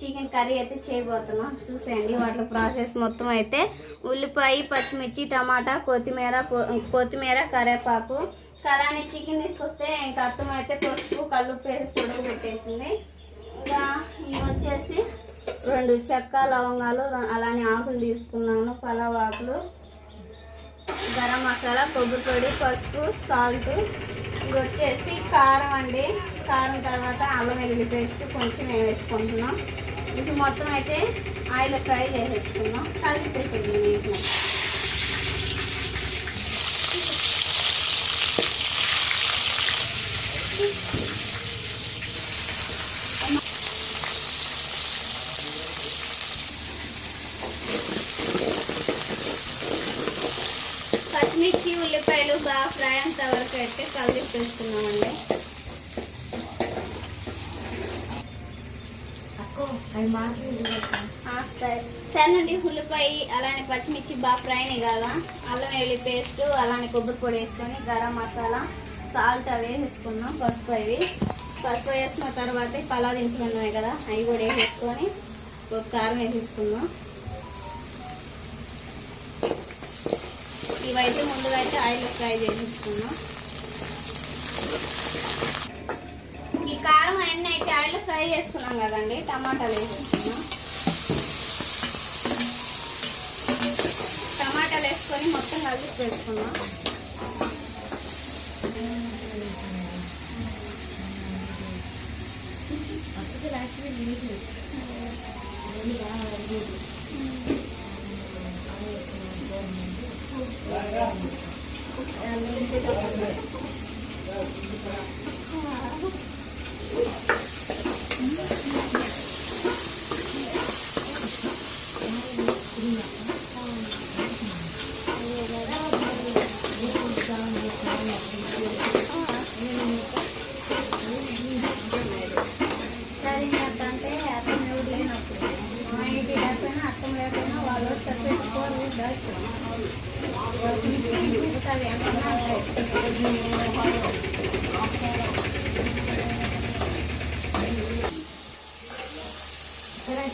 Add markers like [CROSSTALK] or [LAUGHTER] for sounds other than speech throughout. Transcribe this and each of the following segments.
Chicken curry అయితే చేయబోతున్నాం. చూసేయండి వాటి ప్రాసెస్ మొత్తం అయితే ఉల్లిపాయ పచ్చిమిర్చి టమాటా కొత్తిమీర కొత్తిమీర కరివేపాకు. అలానే చికెన్ తీసుకొస్తే ఇంకా అర్థం అయితే పసుపు కల్లుప్పు వేసి ఉడక పెట్టేసింది. ఇంకా ఇవి వచ్చేసి రెండు చెక్క లవంగాలు అలానే ఆకులు తీసుకున్నాను పలావ్ ఆకులు గరం మసాలా కొబ్బరి పొడి పసుపు సాల్ట్. ఇది వచ్చేసి కారం అండి. కారం తర్వాత అల్లం వెల్లుల్లి పేస్ట్ కొంచెం వేసుకుంటున్నాం. ఇది మొత్తం అయితే ఆయిల్ ఫ్రై చేసేసుకున్నాం కలిపేసేది వేసిన. పచ్చిమిర్చి ఉల్లిపాయలు బాగా ఫ్రై అంత వరకు అయితే కలిపేసుకున్నామండి ఆ, సరే సరేనండి ఉల్లిపాయ అలానే పచ్చిమిర్చి బాగా ఫ్రైని కదా. అల్లం వెల్లి పేస్ట్ అలానే కొబ్బరి పొడి వేసుకొని గరం మసాలా సాల్ట్ అవి వేసేసుకున్నాం పసుపు అవి. పసుపు వేసుకున్న తర్వాత పలా పలావ్ ఉన్నాయి కదా అవి కూడా వేసేసుకొని ఒక కారం వేసేసుకున్నాం ఇవైతే ముందుగా అయితే ఆయిల్ ఫ్రై చేసేసుకున్నాం కారం అన్నీ అయితే ఆయిల్ ఫ్రై చేసుకున్నాం కదండి టమాటాలు వేసేసుకున్నాం టమాటాలు వేసుకొని మొత్తం కలిపి వేసుకున్నాం సరే అంటే అర్థం ఎవరు లేనప్పుడు మా ఇంటి లేకపోయినా అర్థం లేకపోయినా వాళ్ళు చెప్పేసుకోరు అది ఏమన్నా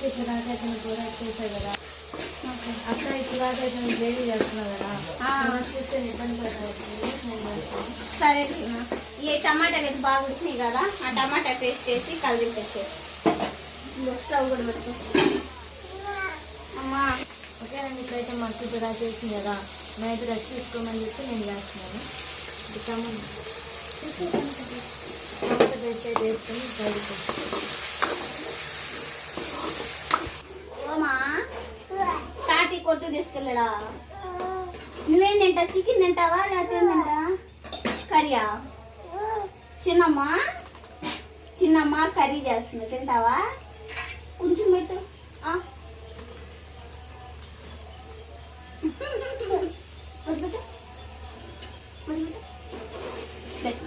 చేసావు కదా. అక్కడ ఇప్పుడు దాకా అయితే నువ్వు గ్రేవీ చేస్తున్నావు కదా చూస్తే ఇబ్బంది పడుతుంది సరే. ఈ టమాటా వేసి బాగా ఉడికినాయి కదా ఆ టమాటా పేస్ట్ చేసి కలిపేసే స్టవ్ కూడా పెట్టుకో. అమ్మా. ఓకేనండి ఇప్పుడైతే మస్తు ఇప్పుడు చేసింది కదా. నైట్ రెస్ట్ తీసుకోమని చెప్పి నేను చేస్తున్నాను. ఇది కమ్మని. టమాటా పేస్ట్ అయితే వేసుకొని కలిపి తీసుకెళ్ళడా? నువ్వేం తింటా చికెన్ తింటావా లేకపోతే తింటా కర్రీయా? చిన్నమ్మ? చిన్నమ్మ కర్రీ చేస్తుంది. తింటావా? కొంచెం పెట్టు. పెట్టు. [LAUGHS] వద్దు పెట్టు. పెట్టు.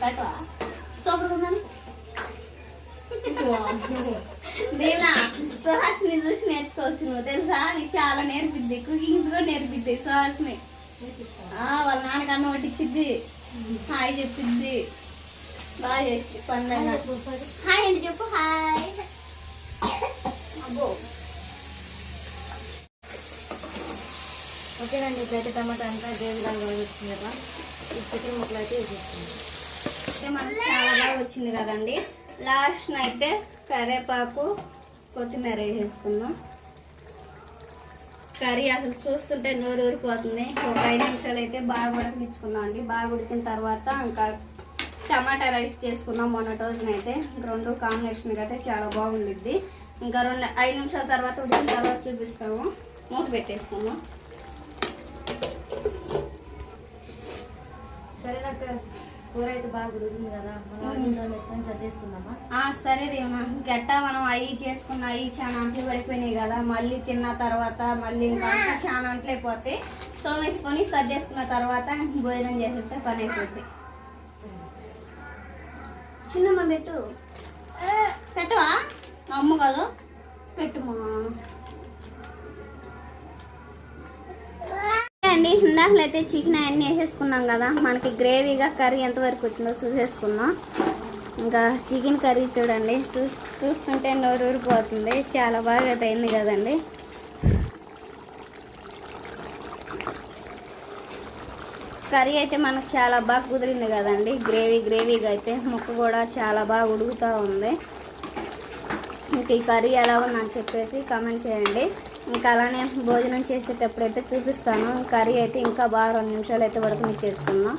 పెట్టవా సూపర్గా ఉన్నాను దీనా సుహాస్ని చూసి నేర్చుకోవచ్చు నువ్వు తెలుసా నీకు చాలా నేర్పిద్ది కుకింగ్స్ కూడా నేర్పిద్ది సార్స్ని. వాళ్ళ నాన్నకి అన్నం వడ్డించిద్ది హాయ్ చెప్పిద్ది. బాగా చేసి పందంగా హాయ్ అండి చెప్పు హాయ్. అబ్బో. ఓకేనండి ఇప్పుడైతే టమాటా అంతా అదే విధంగా వచ్చింది కదా. ఈ చికెన్ ముక్కలు అయితే వేసేస్తుంది మనకు చాలా బాగా వచ్చింది కదండి. లాస్ట్ అయితే కరివేపాకు కొత్తిమీర వేసేసుకుందాం. కర్రీ అసలు చూస్తుంటే నోరు ఊరిపోతుంది. ఒక ఐదు నిమిషాలు అయితే బాగా ఉడకించుకున్నాం అండి. బాగా ఉడికిన తర్వాత ఇంకా టమాటా రైస్ చేసుకున్నాం మొన్నటి రోజున అయితే రెండు కాంబినేషన్కి అయితే చాలా బాగుండిద్ది. ఇంకా రెండు ఐదు నిమిషాల తర్వాత ఉడికిన తర్వాత చూపిస్తాము. మూత పెట్టేస్తాము సరే నాకు కూర అయితే బాగా ఉడికింది కదా మనం ఆడుకుందాం వేసుకొని సర్దేసుకుందామా? ఆ, సరే రేమా గట్టా మనం అవి చేసుకున్న అవి చాలా అంట్లు పడిపోయినాయి కదా మళ్ళీ తిన్న తర్వాత మళ్ళీ ఇంకా అంతా చాలా అంట్లు అయిపోతాయి తోమేసుకొని సర్దేసుకున్న తర్వాత భోజనం చేసేస్తే పని అయిపోద్ది. చిన్నమ్మ పెట్టు. పెట్టవా? అమ్మ కాదు పెట్టుమా? అండి అయితే చికెన్ అన్నీ వేసేసుకున్నాం కదా. మనకి గ్రేవీగా కర్రీ ఎంతవరకు వచ్చిందో చూసేసుకున్నాం ఇంకా చికెన్ కర్రీ చూడండి. చూస్ చూస్తుంటే నోరు ఊరిపోతుంది. చాలా బాగా అయింది కదండి. కర్రీ అయితే మనకు చాలా బాగా కుదిరింది కదండి. గ్రేవీ గ్రేవీగా అయితే ముక్క కూడా చాలా బాగా ఉడుకుతూ ఉంది. మీకు ఈ కర్రీ ఎలా ఉందని చెప్పేసి కామెంట్ చేయండి. ఇంకా అలానే భోజనం చేసేటప్పుడు అయితే చూపిస్తాను. కర్రీ అయితే ఇంకా బాగా రెండు నిమిషాలు అయితే ఉడకని చేసుకున్నాం.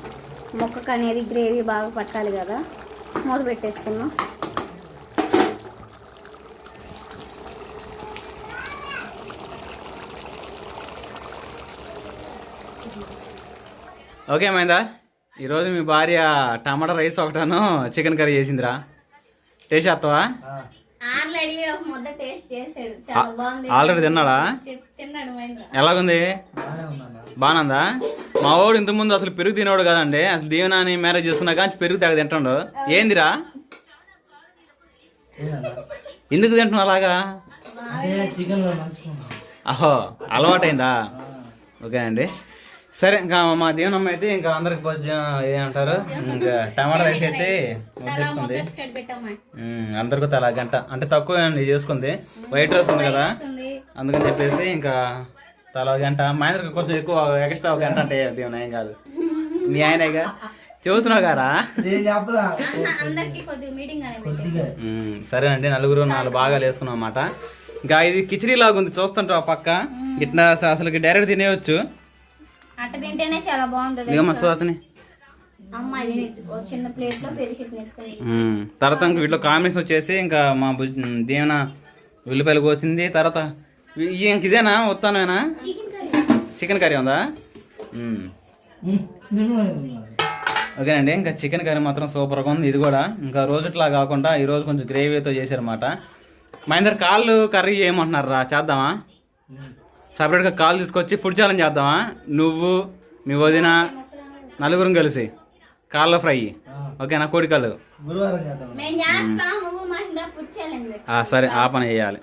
ముక్కకు అనేది గ్రేవీ బాగా పట్టాలి కదా. మూత పెట్టేసుకున్నాం. ఓకే మైందా ఈరోజు మీ భార్య టమాటా రైస్ ఒకటాను చికెన్ కర్రీ చేసిందిరా. టేస్ట్ చేస్తావా ఆల్రెడీ ఒక ముద్ద టేస్ట్ చేసాడు చాలా బాగుంది ఆల్రెడీ తిన్నాడా? ఎలాగుంది? బాగుందా మా వాడు ఇంతకుముందు అసలు పెరుగు తినేవాడు కదండి. అసలు దీవెనాని మ్యారేజ్ చేసుకున్నా కానీ పెరుగు తెగ తింటాడు. ఏందిరా? ఎందుకు తింటున్నావు అలాగా? అహో అలవాటైందా? ఓకే అండి. సరే ఇంకా మా దేవునమ్మ అయితే ఇంకా అందరికి ఏమంటారు ఇంకా టమాటా రైస్ అయితే ఉమ్, అందరికీ తలా గంట. అంటే తక్కువ చేసుకుంది. వైట్ రైస్ ఉంది కదా. అందుకని చెప్పేసి ఇంకా తలా గంట. మా ఆయనకి కొంచెం ఎక్కువ ఎక్స్ట్రా ఒక గంట అంటే దేవుని ఏం కాదు. మీ ఆయనగా? చెబుతున్నావు. ఉమ్, సరేనండి నలుగురు నాలుగు భాగాలు వేసుకున్నాం అన్నమాట. ఇంకా ఇది కిచిడీ లాగా ఉంది చూస్తుంటావు ఆ పక్క ఇట్లా అసలు డైరెక్ట్ తినేయచ్చు. అట్ట తింటేనే చాలా బాగుంటుంది ఇదిగో మా సువాసని తర్వాత ఇంక వీటిలో కాంబినేషన్ వచ్చేసి ఇంకా మా దేవన ఉల్లిపాయలు కోసింది తర్వాత ఇంక ఇదేనా? ఉత్తానేనా చికెన్ కర్రీ చికెన్ కర్రీ ఉందా. ఓకేనండి ఇంకా చికెన్ కర్రీ మాత్రం సూపర్గా ఉంది. ఇది కూడా ఇంకా రోజుట్లా కాకుండా ఈ రోజు కొంచెం గ్రేవీతో చేశారన్నమాట. మా ఇద్దరు కాళ్ళు కర్రీ చేయమంటున్నారు రా చేద్దామా సపరేట్గా కాళ్ళు తీసుకొచ్చి ఫుడ్ ఛాలెంజ్ చేద్దామా? నువ్వు మీ వదిన నలుగురం కలిసి. కాళ్ళ ఫ్రై. ఓకేనా? ఆ, సరే ఆ పని చేయాలి.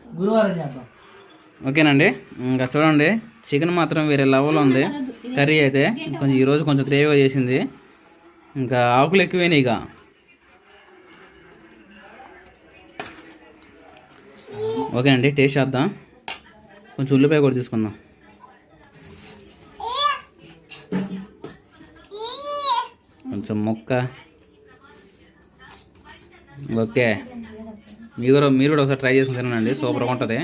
ఓకేనండి? ఇంకా చూడండి చికెన్ మాత్రం వేరే లెవెల్ ఉంది. కర్రీ అయితే కొంచెం ఈరోజు కొంచెం గ్రేవీగా చేసింది. ఇంకా ఆకులు ఎక్కువైనాయి ఇక. ఓకేనండి టేస్ట్ చేద్దాం. కొంచెం ఉల్లిపాయ కూడా తీసుకుందాం. కొంచెం మొక్క. ఓకే. మీరు కూడా మీరు కూడా ఒకసారి ట్రై చేసుకుని తినండి. సూపర్గా ఉంటుంది.